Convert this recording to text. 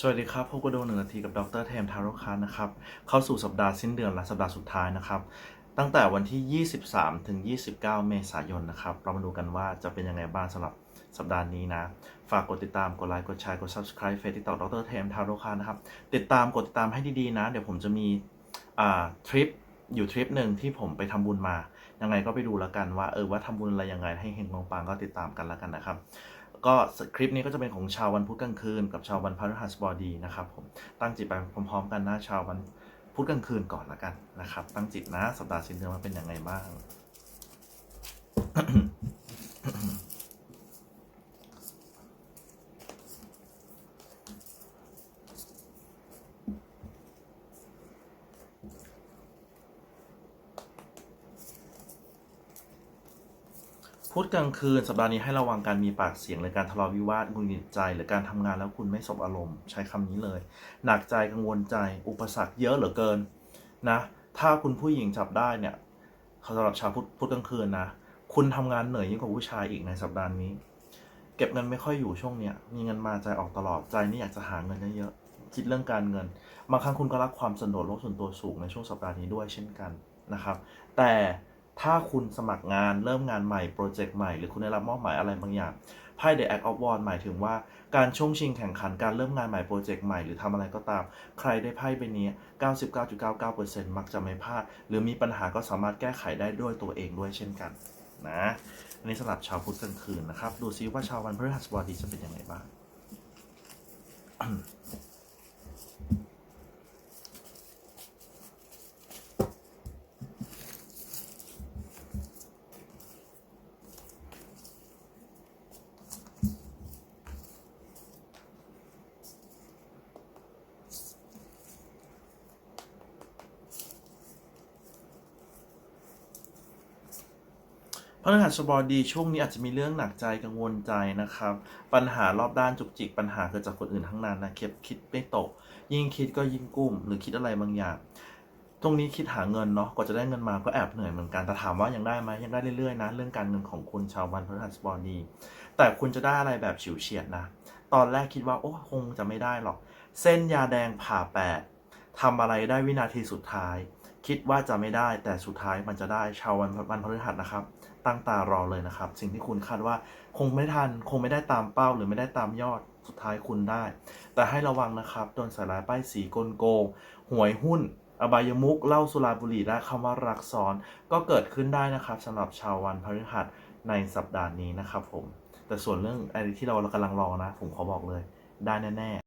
สวัสดีครับพบกันดูหนึ่งนาทีกับดรเทมทาโรคานนะครับ เข้าสู่สัปดาห์สิ้นเดือนและสัปดาห์สุดท้ายนะครับ ตั้งแต่วันที่ 23 ถึง 29 เมษายนนะครับ เรามาดูกันว่าจะเป็นยังไงบ้างสำหรับสัปดาห์นี้นะ ฝากกดติดตาม กดไลค์ กดแชร์ กด subscribe เฟซติ๊กต็อกดรเทมทาโรคานนะครับ ติดตามกดติดตามให้ดีๆนะ เดี๋ยวผมจะมีอ่าทริปอยู่ทริปหนึ่งที่ผมไปทำบุญมา ยังไงก็ไปดูแล้วกันว่าเออว่าทำบุญอะไรยังไงให้เฮงปังก็ติดตามกันแล้วกันนะครับ ก็คลิปนี้ก็จะเป็นของชาววันพุธกลางคืน กับชาววันพฤหัสบดีนะครับผมตั้งจิตไปพร้อมๆ กันนะชาววันพุธกลางคืนก่อนละกันนะครับ ตั้งจิตนะสัปดาห์สิ้นเดือนมันเป็นยังไงบ้าง พุธกลางคืนสัปดาห์นี้ให้ระวังการมีปากเสียงหรือการทะเลาะวิวาทงุดหงิดใจ หรือการทำงานแล้วคุณไม่สบอารมณ์ ใช้คำนี้เลย หนักใจกังวลใจอุปสรรคเยอะเหลือเกินนะ ถ้าคุณผู้หญิงจับได้เนี่ยสำหรับชาวพุธพุธกลางคืนนะคุณทำงานเหนื่อยยิ่งกว่าผู้ชายอีกในสัปดาห์นี้ เก็บเงินไม่ค่อยอยู่ช่วงเนี้ยมีเงินมาใจออกตลอดใจนี่อยากจะหาเงินเยอะๆคิดเรื่องการเงินบางครั้งคุณก็รักความสนุกโลกส่วนตัวสูงในช่วงสัปดาห์นี้ด้วยเช่นกันนะครับ แต่ ถ้าคุณสมัครงานเริ่มงานใหม่โปรเจกต์ใหม่หรือคุณได้รับมอบหมายอะไรบางอย่างไพ่ The Act of War หมายถึงว่าการช่วงชิงแข่งขันการเริ่มงานใหม่โปรเจกต์ใหม่หรือทำอะไรก็ตาม ใครได้ไพ่ใบนี้ 99.99%มักจะไม่พลาด หรือมีปัญหาก็สามารถแก้ไขได้ด้วยตัวเองด้วยเช่นกันนะอันนี้สำหรับชาวพุธกลางคืนนะครับ ดูซิว่าชาววันพฤหัสบดีจะเป็นยังไงบ้าง พฤหัสบดีช่วงนี้อาจจะมีเรื่องหนักใจกังวลใจนะครับ ปัญหารอบด้านจุกจิกปัญหาเกิดจากคนอื่นทั้งนั้นนะคิดคิดไม่ตก ยิ่งคิดก็ยิ่งกุ้ม หรือคิดอะไรบางอย่าง ตรงนี้คิดหาเงินเนาะกว่าจะได้เงินมาก็แอบเหนื่อยเหมือนกันแต่ถามว่ายังได้ไหมยังได้เรื่อยๆนะเรื่องการเงินของคุณชาววันพฤหัสบดีแต่คุณจะได้อะไรแบบฉิวเฉียดนะ ตอนแรกคิดว่าโอ้คงจะไม่ได้หรอก เส้นยาแดงผ่าแปดทำอะไรได้วินาทีสุดท้าย คิดว่าจะไม่ได้แต่สุดท้ายมันจะได้ชาววันวันพฤหัสนะครับ ตั้งตารอเลยนะครับ สิ่งที่คุณคาดว่าคงไม่ทัน คงไม่ได้ตามเป้าหรือไม่ได้ตามยอดสุดท้ายคุณได้ แต่ให้ระวังนะครับโดนส่ร้ายป้ายสีกลโกงหวยหุ้น อบายมุกเหล้าสุราบุหรี่และคำว่ารักซ้อนก็เกิดขึ้นได้นะครับสำหรับชาววันพฤหัสในสัปดาห์นี้นะครับผมแต่ส่วนเรื่องอะไรที่เรากำลังรอนะ ผมขอบอกเลยได้แน่ ๆ